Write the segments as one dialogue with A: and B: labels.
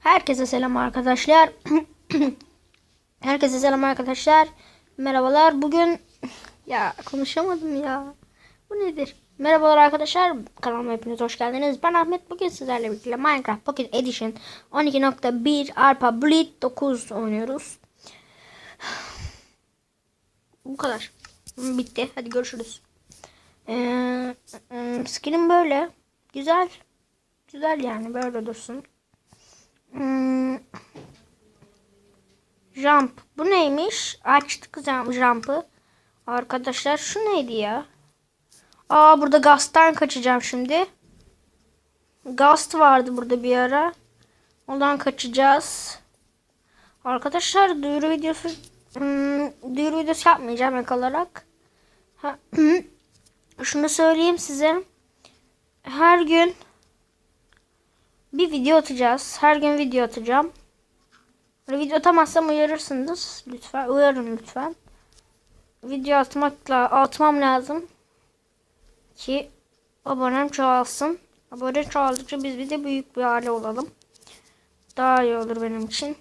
A: Herkese selam arkadaşlar. Herkese selam arkadaşlar. Merhabalar. Bugün ya konuşamadım ya. Bu nedir? Merhabalar arkadaşlar. Kanalıma hepiniz hoş geldiniz. Ben Ahmet. Bugün sizlerle birlikte Minecraft Pocket Edition 12.1 Arpa Bleed 9 oynuyoruz. Bu kadar. Bitti. Hadi görüşürüz. Ee, skinim böyle. Güzel. Güzel yani böyle dursun. Hmm. Jump. Bu neymiş? Açtık jump- jump'ı. Arkadaşlar şu neydi ya? Aa burada Gast'tan kaçacağım şimdi. Gast vardı burada bir ara. Ondan kaçacağız. Arkadaşlar duyuru videosu hmm, duyuru videosu yapmayacağım ek olarak. Şunu söyleyeyim size. Her gün bir video atacağız. Her gün video atacağım. Video atamazsam uyarırsınız. Lütfen uyarın lütfen. Video atmakla atmam lazım. Ki abonem çoğalsın. Abone çoğaldıkça biz bir de büyük bir aile olalım. Daha iyi olur benim için.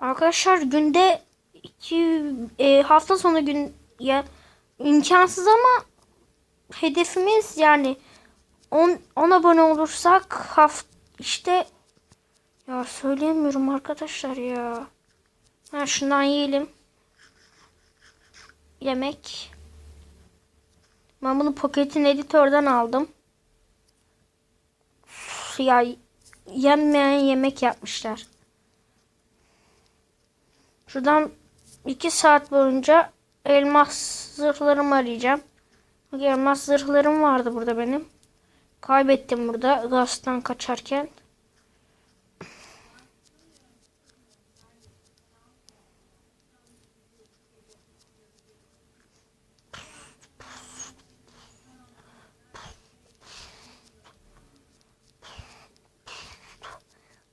A: Arkadaşlar günde iki e, hafta sonu gün ya imkansız ama hedefimiz yani 10 10 abone olursak haft işte ya söyleyemiyorum arkadaşlar ya. Ha şundan yiyelim. Yemek. Ben bunu Pocket'in editörden aldım. Üf, Ya yenmeyen yemek yapmışlar. Şuradan 2 saat boyunca elmas zırhlarımı arayacağım. Elmas zırhlarım vardı burada benim. Kaybettim burada gazdan kaçarken.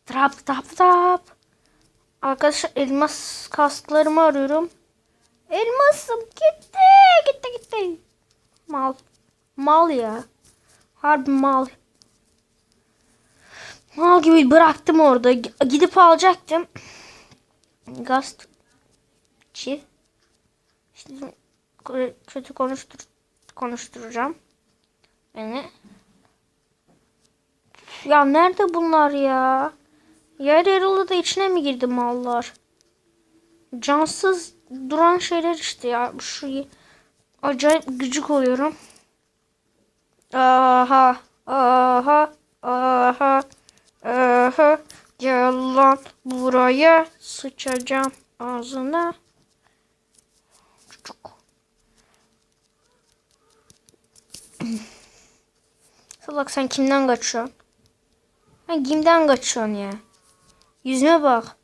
A: Trap trap trap. Arkadaşlar elmas kasklarımı arıyorum. Elmasım gitti. Gitti gitti. Mal. Mal ya. Harbi mal. Mal gibi bıraktım orada. Gidip alacaktım. Gast. Çi. Şimdi kötü konuştur konuşturacağım. Beni. Ya nerede bunlar ya? Yer yarıldı da içine mi girdi mallar? Cansız duran şeyler işte ya. Şu acayip gıcık oluyorum. Aha, aha, aha, aha. Gel lan buraya sıçacağım ağzına. Salak sen kimden kaçıyorsun? Ha kimden kaçıyorsun ya? Yüzüme bak.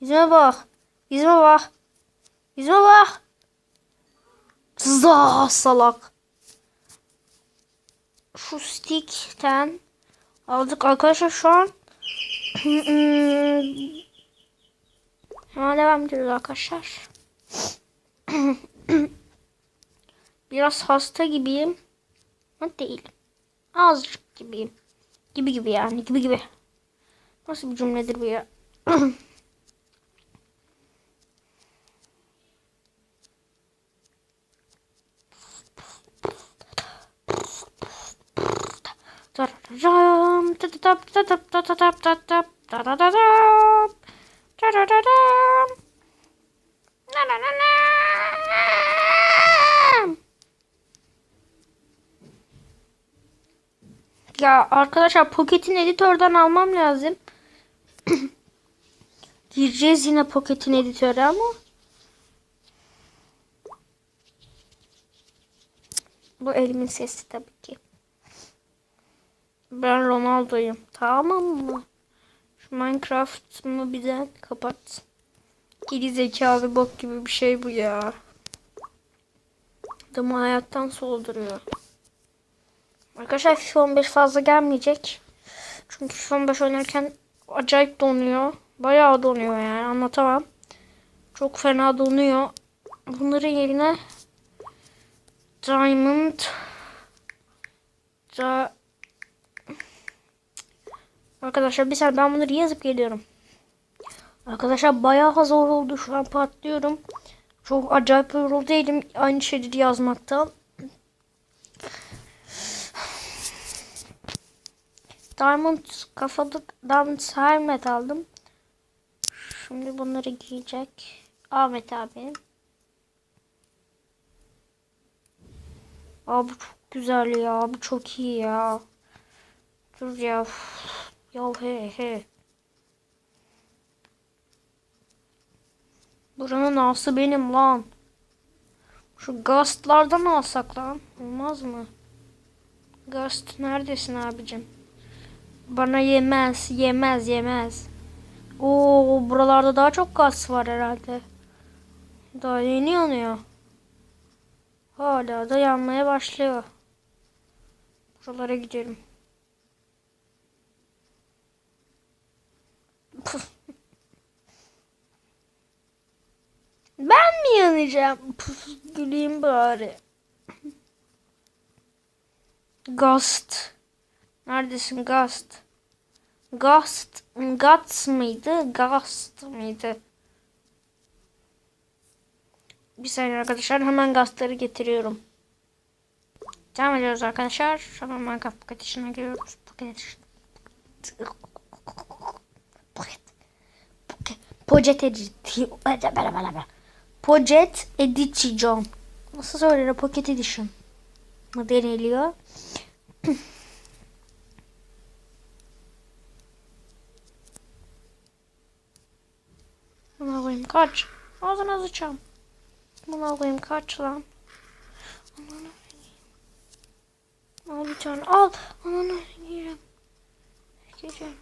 A: Yüzüme bak. Yüzüme bak. Yüzüme bak. Zah salak. Şu stickten aldık arkadaşlar şu an. Hemen devam ediyoruz arkadaşlar. Biraz hasta gibiyim. Ama değil. Azıcık gibiyim. Gibi gibi yani. Gibi gibi. Nasıl bir cümledir bu ya? Tararam, tatatap, tatap, tatatap, tatap, tarararap, tarararam. Na na na na. Ya arkadaşlar Pocket'in editörden almam lazım. Gireceğiz yine Pocket'in editörü ama. Bu elimin sesi tabii ki. Ben Ronaldo'yum. Tamam mı? Şu Minecraft'ımı birden kapat. Geri zekalı bok gibi bir şey bu ya. Adamı hayattan solduruyor. Arkadaşlar FIFA 15 fazla gelmeyecek. Çünkü FIFA 15 oynarken acayip donuyor. Bayağı donuyor yani anlatamam. Çok fena donuyor. Bunların yerine Diamond da Arkadaşlar bir saniye ben bunları yazıp geliyorum. Arkadaşlar bayağı zor oldu şu an patlıyorum. Çok acayip yoruldum aynı şeyleri yazmaktan. Diamond kafalık Diamond helmet aldım. Şimdi bunları giyecek. Ahmet abi. Abi çok güzel ya. Bu çok iyi ya. Dur ya. Ya he he. Buranın ağası benim lan. Şu gastlardan alsak lan. Olmaz mı? Gast neredesin abicim? Bana yemez, yemez, yemez. Oo, buralarda daha çok gaz var herhalde. Daha yeni yanıyor. Hala da yanmaya başlıyor. Buralara gidelim. Ben mi yanacağım? Puf, güleyim bari. Ghost. Neredesin Ghost? Ghost. Guts mıydı? Ghost mıydı? Bir saniye arkadaşlar hemen Ghost'ları getiriyorum. Devam ediyoruz arkadaşlar. Hemen paket işine giriyoruz. Paket işine. Paket. Pocket Edition. Pocket Edition. Nasıl söylenir? Pocket Edition. Mı deniliyor? Buna koyayım kaç. Ağzına sıçam. Buna koyayım kaç lan. Al bir tane al. Ananı yiyeceğim. Yiyeceğim.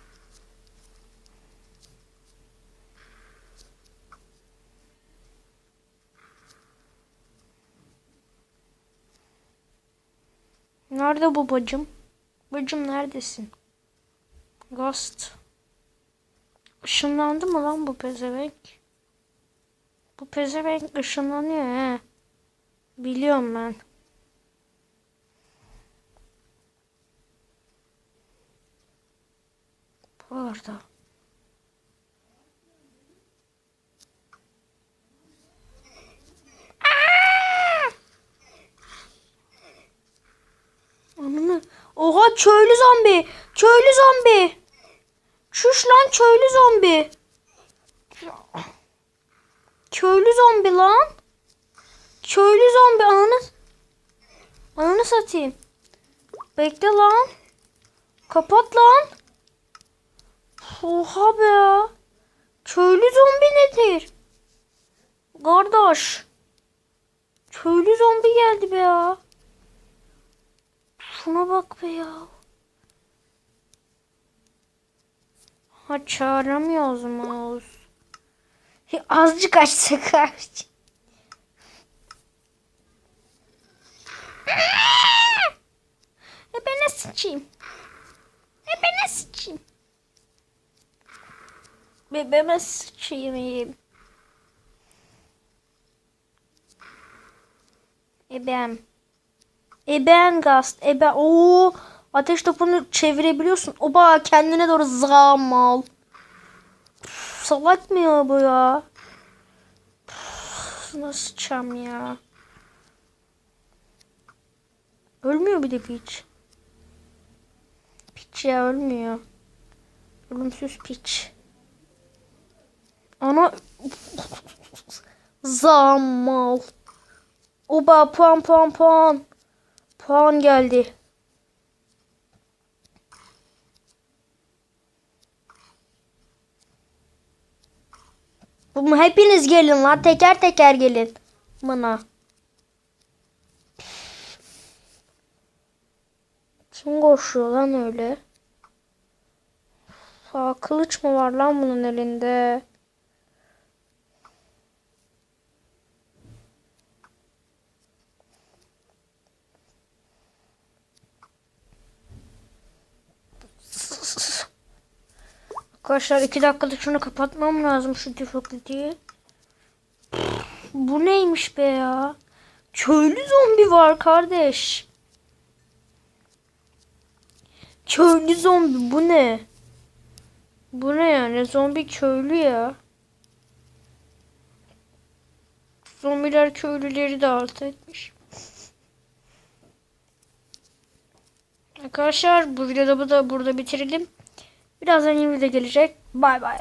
A: Nerede bu bacım? Bacım neredesin? Ghost. Işınlandı mı lan bu pezevenk? Bu pezevenk ışınlanıyor he. Biliyorum ben. Bu Ananı. Oha köylü zombi. Köylü zombi. Çüş lan köylü zombi. Köylü zombi lan. Köylü zombi ananı. Ananı satayım. Bekle lan. Kapat lan. Oha be ya. Köylü zombi nedir? Kardeş. Köylü zombi geldi be ya. Şuna bak be ya. Ha çağıramıyoruz mu? Azıcık açsak azıcık. Ebene sıçayım. Ebene sıçayım. Bebeğime sıçayım. Ebem. Eben gast. Ebe. Oo. Ateş topunu çevirebiliyorsun. Oba kendine doğru zamal. Salak mı ya bu ya? Üf, Nasıl çam ya? Ölmüyor bir de piç. Piç ya ölmüyor. Ölümsüz piç. Ana zamal. Oba puan puan puan. Puan geldi. Hepiniz gelin lan teker teker gelin. Bana. Kim koşuyor lan öyle? Aa, kılıç mı var lan bunun elinde? Arkadaşlar iki dakikada şunu kapatmam lazım şu difoklitiyi. Bu neymiş be ya? Köylü zombi var kardeş. Köylü zombi bu ne? Bu ne yani? Zombi köylü ya. Zombiler köylüleri de alt etmiş. Arkadaşlar bu videoda bu da burada bitirelim. Birazdan yeni video gelecek. Bay bay.